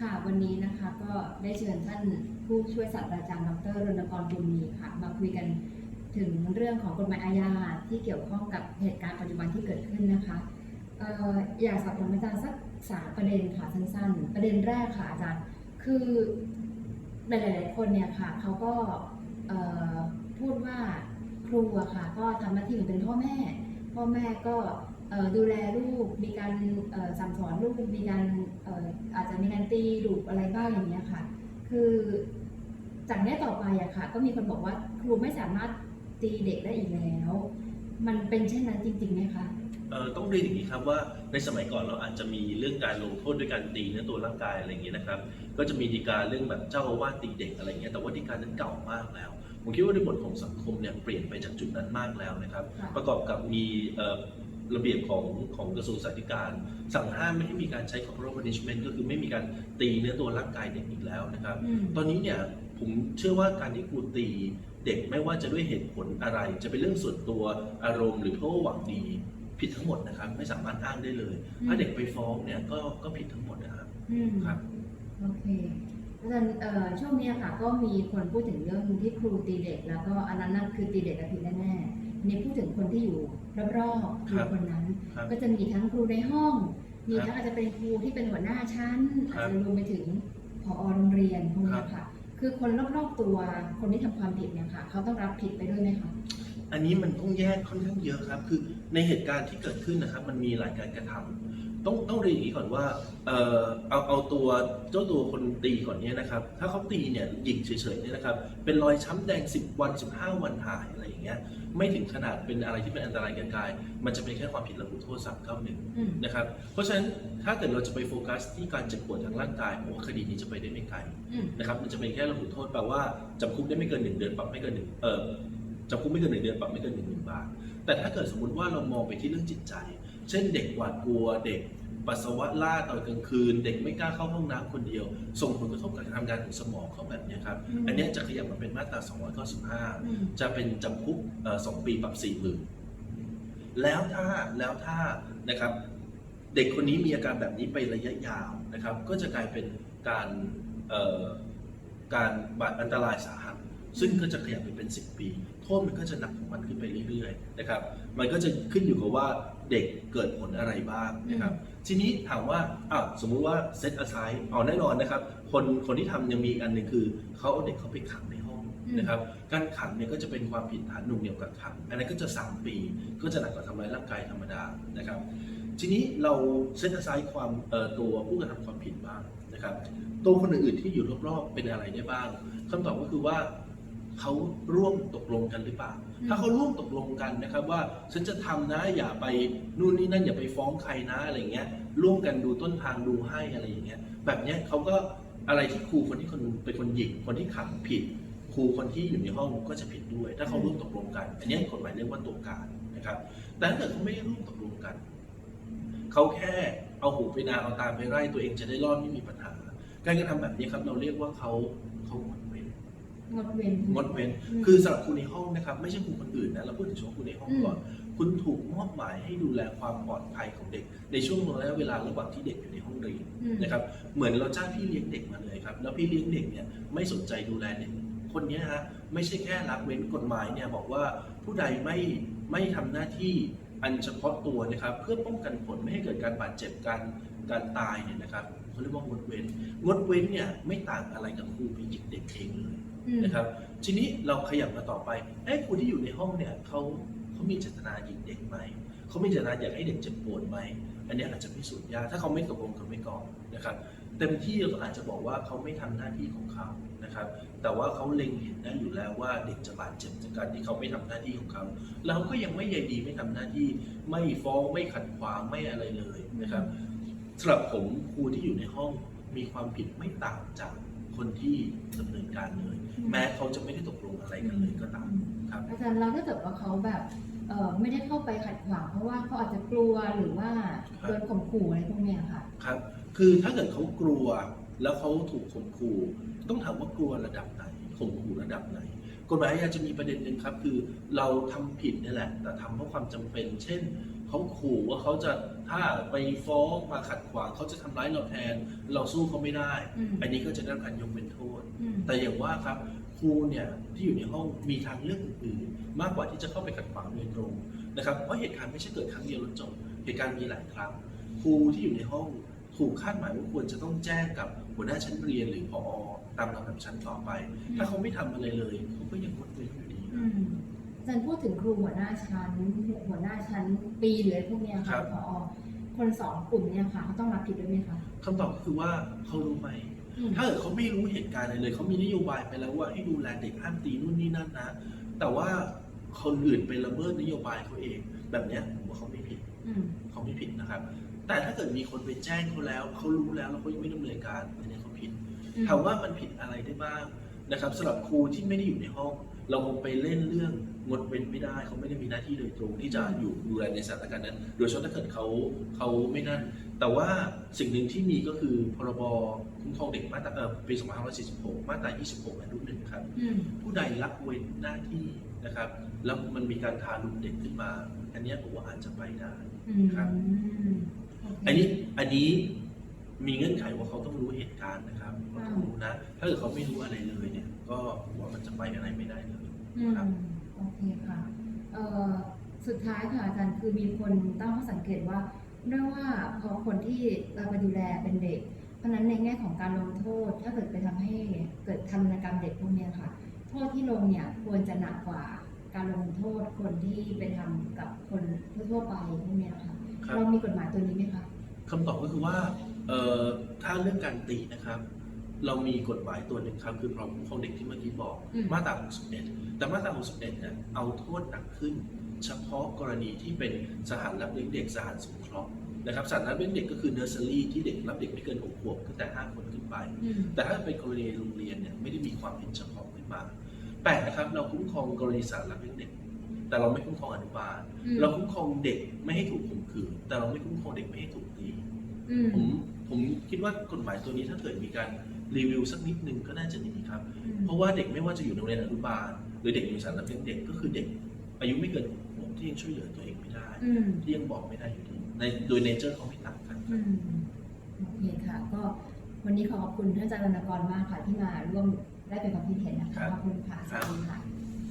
ค่ะ วันนี้นะคะก็ได้เชิญท่านผู้ช่วยศาสตราจารย์ดรรณกรบุญมีค่ะ มาคุยกันถึงเรื่องของกฎหมายอาญาที่เกี่ยวข้องกับเหตุการณ์ปัจจุบันที่เกิดขึ้นนะคะอออยากสอบถามอาจารย์สักสามประเด็นค่ะสั้นๆ ประเด็นแรกค่ะอาจารย์คือหลายๆคนเนี่ยค่ะเขาก็พูดว่าครูอะค่ะ ก็ทำหน้าที่เหมือนเป็นพ่อแม่ พ่อแม่ก็ ดูแลลูก มีการเอ่อสั่งสอนลูก มีการเอ่ออาจจะมีการตีดุอะไรบ้างอย่างเงี้ยค่ะ คือจากเนี้ยต่อไปอะค่ะ ก็มีคนบอกว่าครูไม่สามารถตีเด็กได้อีกแล้ว มันเป็นเช่นนั้นจริงๆไหมคะเอ่อต้องเรียนอย่างนี้ครับว่าในสมัยก่อนเราอาจจะมีเรื่องการลงโทษด้วยการตีเนื้อตัวร่างกายอะไรอย่างเงี้ยนะครับ ก็จะมีดีกาเรื่องแบบเจ้าอาวาสตีเด็กอะไรเงี้ยแต่ว่าดีกานั้นเก่ามากแล้วผมคิดว่าในบทของสังคมเนี่ยเปลี่ยนไปจากจุดนั้นมากแล้วนะครับค่ะประกอบกับมีเอ่อ ระเบียบของของกระทรวงสาธารณการ สั่งห้ามไม่ให้มีการใช้ corporal punishment ก็คือไม่มีการตีเนื้อตัวร่างกายเด็กอีกแล้วนะครับอืมตอนนี้เนี่ยผมเชื่อว่าการที่ครูตีเด็กไม่ว่าจะด้วยเหตุผลอะไร จะเป็นเรื่องส่วนตัวอารมณ์หรือเพราะว่าหวังดีผิดทั้งหมดนะครับ ไม่สามารถอ้างได้เลย ถ้าเด็กไปฟ้องเนี่ยก็ก็ผิดทั้งหมดนะครับอืมครับโอเคอาจารย์เอ่อช่วงเนี้ยค่ะก็มีคนพูดถึงเรื่องที่ครูตีเด็ก แล้วก็อันนั้นน่ะคือตีเด็กกับผิดแน่ๆอั นนี้พูดถึงคนที่อยู่รอบๆครูครับคนนั้น ครับก็จะมีทั้งครูในห้อง มีครับทั้งอาจจะเป็นครูที่เป็นหัวหน้าชั้นครัอาจบจะรวมไปถึงผอโรงเรียนพวกครัเนี้บยค่ะ คือคนรอบๆตัวคนที่ทำความผิดเนี่ยค่ะเขาต้องรับผิดไปด้วยไหมคะ อันนี้มันต้องแยกค่อนข้างเยอะครับ คือในเหตุการณ์ที่เกิดขึ้นนะครับ มันมีหลายการกระทำต้องต้องเรียนอย่างนี้ก่อนว่าเออเอาเอาตัวเจ้าตัวคนตีก่อนเนี้ยนะครับ ถ้าเขาตีเนี่ยหยิกเฉยๆเนี่ยนะครับ เป็นรอยช้ำแดง 10 วัน 15 วันหายอะไรอย่างเงี้ย ไม่ถึงขนาดเป็นอะไรที่เป็นอันตรายแก่กาย มันจะเป็นแค่ความผิดระบุโทษ391อืมนะครับ เพราะฉะนั้นถ้าเกิดเราจะไปโฟกัสที่การเจ็บปวดทางร่างกายผมว่าคดีนี้จะไปได้ไม่ไกลอืมนะครับ มันจะเป็นแค่ระบุโทษแปลว่าจำคุกได้ไม่เกินหนึ่งเดือนปรับไม่เกินหนึ่งเออ จำคุกไม่เกินหนึ่งเดือนปรับไม่เกินหนึ่งหมื่นบาท แต่ถ้าเกิดสมมติว่าเรามองไปที่เรื่องจิตใจ เช่นเด็กหวาดกลัวเด็กปัสสาวะล่าตอนกลางคืน เด็กไม่กล้าเข้าห้องน้ำคนเดียว ส่งผลกระทบกับการทำงานของสมองเขาแบบเนี้ยครับอืมอันเนี้ยจะขยับมาเป็นมาตราอืม295 จะเป็นจำคุกเอ่อสองปีปรับสี่หมื่นแล้วถ้าแล้วถ้านะครับ เด็กคนนี้มีอาการแบบนี้ไประยะยาวนะครับ ก็จะกลายเป็นการเอ่อการบาดอันตรายสาหัสซึ่งก็จะขยับไปเป็น 10 ปี โทษมันก็จะหนักของมันขึ้นไปเรื่อยๆนะครับ มันก็จะขึ้นอยู่กับว่าเด็กเกิดผลอะไรบ้างนะครับ ทีนี้ถามว่าอะสมมุติว่าเซตอ s i เอาแน่นอนนะครับ คนคนที่ทำยังมีอีกอันหนึ่งคือเขาเอาเด็กเขาไปขังในห้องอืมนะครับ การขังเนี่ยก็จะเป็นความผิดฐานหน่วงเหนี่ยวกักขัง อันนั้นก็จะ 3 ปี ก็จะหนักกว่าทำร้ายร่างกายธรรมดานะครับ ทีนี้เราเซตไซด์ความเอ่อตัวผู้กระทำความผิดบ้างนะครับ ตัวคนอื่นๆที่อยู่รอบๆเป็นอะไรได้บ้างคำตอบก็คือว่า เขาร่วมตกลงกันหรือเปล่าอืมถ้าเขาร่วมตกลงกันนะครับว่าฉันจะทำนะอย่าไปนู่นนี่นั่นอย่าไปฟ้องใครนะอะไรเงี้ย ร่วมกันดูต้นทางดูให้อะไรอย่างเงี้ย แบบเนี้ยเขาก็อะไรที่ครูคนที่คนเป็นคนหยิกคนที่ขังผิด ครูคนที่อยู่ในห้องก็จะผิดด้วย ถ้าเขาร่วมตกลงกัน อันเนี้ยกฎหมายเรียกว่าตัวการนะครับ แต่ถ้าเกิดเขาไม่ได้ร่วมตกลงกันเขาแค่เอาหูไปนาเอาตาไปไล่ตัวเองจะได้รอดไม่มีปัญหา การกระทำแบบนี้ครับเราเรียกว่าเขาเขา งดเว้นงดเว้น งดเว้น อืมคือสำหรับครูในห้องนะครับ ไม่ใช่ครูคนอื่นนะเราพูดถึงเฉพาะครูในห้องอืม ก่อน คุณถูกมอบหมายให้ดูแลความปลอดภัยของเด็ก ในช่วงระยะเวลาระหว่างที่เด็กอยู่ในห้องเรียนอืม นะครับ เหมือนเราจ้างพี่เลี้ยงเด็กมาเลยครับ แล้วพี่เลี้ยงเด็กเนี่ยไม่สนใจดูแลเด็ก คนเนี้ยฮะไม่ใช่แค่ละเว้นกฎหมายเนี่ยบอกว่าผู้ใดไม่ไม่ทำหน้าที่อันเฉพาะตัวนะครับ เพื่อป้องกันผลไม่ให้เกิดการบาดเจ็บการการตายเนี่ยนะครับเขาเรียกว่างดเว้น งดเว้นเนี่ยไม่ต่างอะไรกับครูไปหยิกเด็กเองเลยอืม นะครับ ทีนี้เราขยับมาต่อไปเอ้ครูที่อยู่ในห้องเนี่ยเขาเขามีเจตนาหยิกเด็กไหมเขามีเจตนาอยากให้เด็กเจ็บปวดไหมอันนี้อาจจะพิสูจน์ยากถ้าเขาไม่ตกลงกันไว้ก่อนนะครับเต็มที่เราอาจจะบอกว่าเขาไม่ทำหน้าที่ของเขานะครับ แต่ว่าเขาเล็งเห็นได้อยู่แล้วว่าเด็กจะบาดเจ็บจากการที่เขาไม่ทำหน้าที่ของเขาเราก็ยังไม่ใยดีไม่ทำหน้าที่ ไม่ฟ้องไม่ขัดขวางไม่อะไรเลยนะครับสำหรับผมครูที่อยู่ในห้องมีความผิดไม่ต่างจาก คนที่ดำเนินการเลยอืมแม้เขาจะไม่ได้ตกลงอะไรกันเลยก็ตามครับ อาจารย์เราถ้าเกิดว่าเขาแบบเอ่อไม่ได้เข้าไปขัดขวางเพราะว่าเขาอาจจะกลัวหรือว่าครับโดนข่มขู่อะไรพวกเนี้ยค่ะครับ คือถ้าเกิดเขากลัวแล้วเขาถูกข่มขู่ ต้องถามว่ากลัวระดับไหนข่มขู่ระดับไหนกฎหมายอาญาจะมีประเด็นหนึ่งครับ คือเราทำผิดนี่แหละ แต่ทำเพราะความจำเป็น เช่นห เขาขู่ว่าเขาจะถ้าไปฟ้องมาขัดขวางเขาจะทำร้ายเราแทน เราสู้เขาไม่ได้ อืม อันนี้ก็จะได้รับการยกเว้นโทษ อืม แต่อย่างว่าครับครูเนี่ยที่อยู่ในห้องมีทางเลือกอื่นๆมากกว่าที่จะเข้าไปขัดขวางโดยตรงนะครับเพราะเหตุการณ์ไม่ใช่เกิดครั้งเดียวแล้วจบเหตุการณ์มีหลายครั้งครูที่อยู่ในห้องถูกคาดหมายว่าควรจะต้องแจ้งกับหัวหน้าชั้นเรียนหรือพอตามลำดับชั้นต่อไป ถ้าเขาไม่ทำอะไรเลยเขาก็ยังงดเว้นอยู่ดี อืม อาจารย์พูดถึงครูหัวหน้าชั้นหัวหน้าชั้นปีหรืออะไรพวกเนี้ยครัค่ะบพอคนสองกลุ่มเนี่ยค่ะเขาต้องรับผิดด้วยไหมคะคำตอบก็คือว่าเขารู้ไหมอืมถ้าเกิดเขาไม่รู้เหตุการณ์อะไรเลยเขามีนโยบายไปแล้วว่าให้ดูแลเด็กห้ามตีนู่นนี่นั่นนะ แต่ว่าคนอื่นไปละเมิดนโยบายเขาเอง แบบเนี้ยผมว่าเขาไม่ผิดอืมเขาไม่ผิดนะครับ แต่ถ้าเกิดมีคนไปแจ้งเขาแล้วเขารู้แล้วแล้วเขายังไม่ดำเนินการอันนี้เขาผิดอืมถามว่ามันผิดอะไรได้บ้างนะครับสำหรับครูที่ไม่ได้อยู่ในห้อง เราคงไปเล่นเรื่องงดเว้นไม่ได้เขาไม่ได้มีหน้าที่โดยตรงที่จะอยู่ดูแลในสถานการณ์นั้น โดยเฉพาะถ้าเกิดเขาเขาไม่นั่น แต่ว่าสิ่งหนึ่งที่มีก็คือพรบคุ้มครองเด็กมาตราเอ่อปี2546 มาตรา 26อนุหนึ่งครับอืมผู้ใดละเว้นหน้าที่นะครับ แล้วมันมีการทารุณเด็กขึ้นมา อันเนี้ยผมว่าอาจจะไปได้อืมครับโเคอันนี้อันนี้มีเงื่อนไขว่าเขาต้องรู้เหตุการณ์นะครับเขาต้องรู้นะ ถ้าเกิดเขาไม่รู้อะไรเลยเนี่ย ก็ผมว่ามันจะไปอะไรไม่ได้เลยอืมโอเคค่ะเอ่อสุดท้ายค่ะอาจารย์คือมีคนตั้งข้อสังเกตว่าเรื่องว่าพอคนที่เราไปดูแลเป็นเด็ก เพราะฉะนั้นในแง่ของการลงโทษ ถ้าเกิดไปทำให้เกิดทำนกรรมเด็กพวกเนี้ยค่ะ โทษที่ลงเนี่ยควรจะหนักกว่าการลงโทษคนที่ไปทำกับคนทั่วๆไปพวกเนี้ยค่ะครับเรามีกฎหมายตัวนี้ไหมคะ คำตอบก็คือว่าเอ่อถ้าเรื่องการตีนะครับ เรามีกฎหมายตัวหนึ่งครับ คือพรบคุ้มครองเด็กที่เมื่อกี้บอก อืม มาตรา 61 แต่มาตรา 61 เนี่ยเอาโทษหนักขึ้น เฉพาะกรณีที่เป็นสถานรับเลี้ยงเด็กสถานสงเคราะห์นะครับสถานรับเลี้ยงเด็กก็คือเนอร์เซอรี่ที่เด็กรับเด็กไม่เกิน 6 ขวบตั้งแต่ 5 คนขึ้นไป อืม แต่ถ้าเป็นกรณีโรงเรียนเนี่ยไม่ได้มีความเห็นเฉพาะขึ้นมาแปลกนะครับเราคุ้มครองกรณีสารรับเลี้ยงเด็ก แต่เราไม่คุ้มครองอนุบาล อืม เราคุ้มครองเด็กไม่ให้ถูกข่มขืนแต่เราไม่คุ้มครองเด็กไม่ให้ถูกตีอืม ผมผมคิดว่ากฎหมายตัวนี้ถ้าเกิดมีการ รีวิวสักนิดนึงก็น่าจะดีครับอืมเพราะว่าเด็กไม่ว่าจะอยู่ในโรงเรียนอนุบาล หรือเด็กอยู่สารรับเลี้ยงเด็กก็คือเด็ก อายุไม่เกินหกขวบที่ยังช่วยเหลือตัวเองไม่ได้อืม ที่ยังบอกไม่ได้อยู่ดีในโดยเนเจอร์เขาไม่ต่างกันอืมโอเคค่ะ ก็วันนี้ขอขอบคุณท่านอาจารย์รณกรมากค่ะที่มาร่วมได้เป็นความคิดเห็นนะคะ ครับขอบคุณค่ะสครัวัสบดีค่ะ